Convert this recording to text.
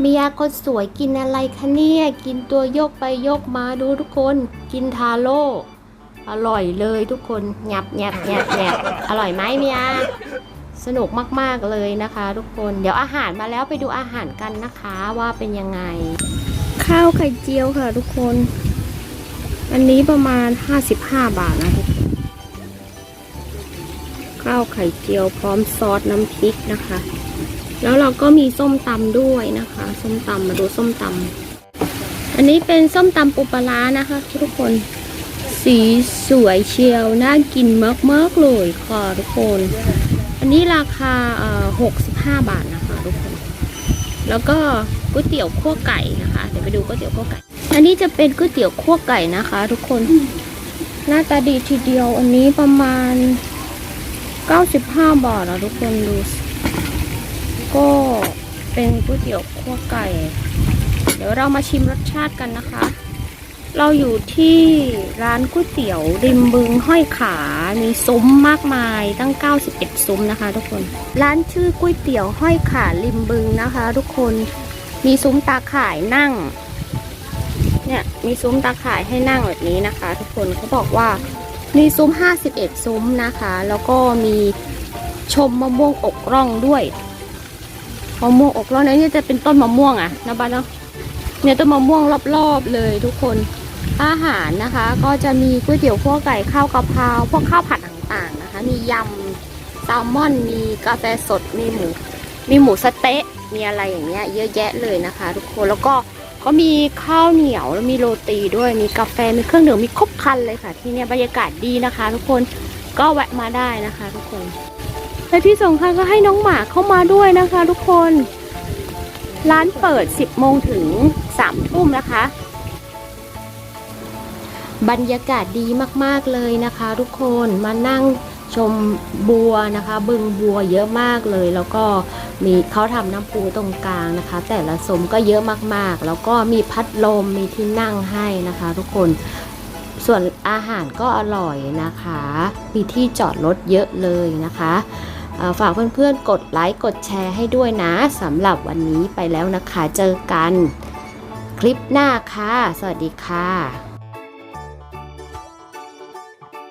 เมียคนสวยกินอะไรคะเนี่ย กินตัวโยกไปโยกมาดูทุกคน กินทาโร่อร่อยเลยทุกคนหยับหยับหยับหยับอร่อยไหมเมียสนุกมากๆเลยนะคะ ทุกคนเดี๋ยวอาหารมาแล้วไปดูอาหารกันนะคะว่าเป็นยังไง ข้าวไข่เจียวค่ะทุกคน อันนี้ประมาณ 55 บาทนะทุกคนข้าวไข่เจียวพร้อมซอสน้ำพริกนะคะ แล้วเราก็มีส้มตำด้วยนะคะ ส้มตำมาดูส้มตำอันนี้เป็นส้มตำปูปลาร้านะคะ ทุกคน สีสวยเชียวน่ากินมากๆเลยค่ะทุกคน อันนี้ราคาเอ่อ65 บาทนะคะทุกคน แล้วก็ก๋วยเตี๋ยวคั่วไก่นะคะเดี๋ยวไปดูก๋วยเตี๋ยวคั่วไก่ อันนี้จะเป็นก๋วยเตี๋ยวคั่วไก่นะคะ ทุกคนหน้าตาดีทีเดียวอันนี้ประมาณ 95 บาทนะทุกคนดูสิ ก็เป็นก๋วยเตี๋ยวคั่วไก่ เดี๋ยวเรามาชิมรสชาติกันนะคะ เราอยู่ที่ร้านก๋วยเตี๋ยวริมบึงห้อยขา มีซุ้มมากมายตั้ง 91 ซุ้มนะคะ ทุกคน ร้านชื่อก๋วยเตี๋ยวห้อยขาริมบึงนะคะ ทุกคน มีซุ้มตาข่ายนั่ง เนี่ยมีซุ้มตาข่ายให้นั่งแบบนี้นะคะ ทุกคนเขาบอกว่ามีซุ้ม 51 ซุ้มนะคะ แล้วก็มีชมมะม่วงอกร่องด้วย มะม่วงอกร่องเนี่ยนี่จะเป็นต้นมะม่วงอะนะบ้านเนาะเนี่ยต้นมะม่วงรอบๆเลยทุกคนอาหารนะคะ ก็จะมีก๋วยเตี๋ยวคั่วไก่ข้าวกะเพราพวกข้าวผัดต่างๆนะคะ มียำแซลมอน มีกาแฟสดมีหมูมีหมูสเต๊ะมีอะไรอย่างเงี้ยเยอะแยะเลยนะคะ ทุกคนแล้วก็เขามีข้าวเหนียวแล้วมีโรตีด้วยมีกาแฟมีเครื่องดื่มมีครบครันเลยค่ะ ที่เนี่ยบรรยากาศดีนะคะ ทุกคนก็แวะมาได้นะคะ ทุกคน และที่สำคัญก็ให้น้องหมาเข้ามาด้วยนะคะทุกคน ร้านเปิด 10 โมงถึง 3 ทุ่มนะคะ บรรยากาศดีมากๆเลยนะคะ ทุกคนมานั่งชมบัวนะคะ บึงบัวเยอะมากเลย แล้วก็มีเขาทำน้ำปูตรงกลางนะคะ แต่ละสมก็เยอะมากๆ แล้วก็มีพัดลมมีที่นั่งให้นะคะ ทุกคนส่วนอาหารก็อร่อยนะคะ มีที่จอดรถเยอะเลยนะคะ ฝากเพื่อนๆ กดไลค์ กดแชร์ให้ด้วยนะสำหรับวันนี้ไปแล้วนะคะ เจอกัน คลิปหน้าค่ะ สวัสดีค่ะ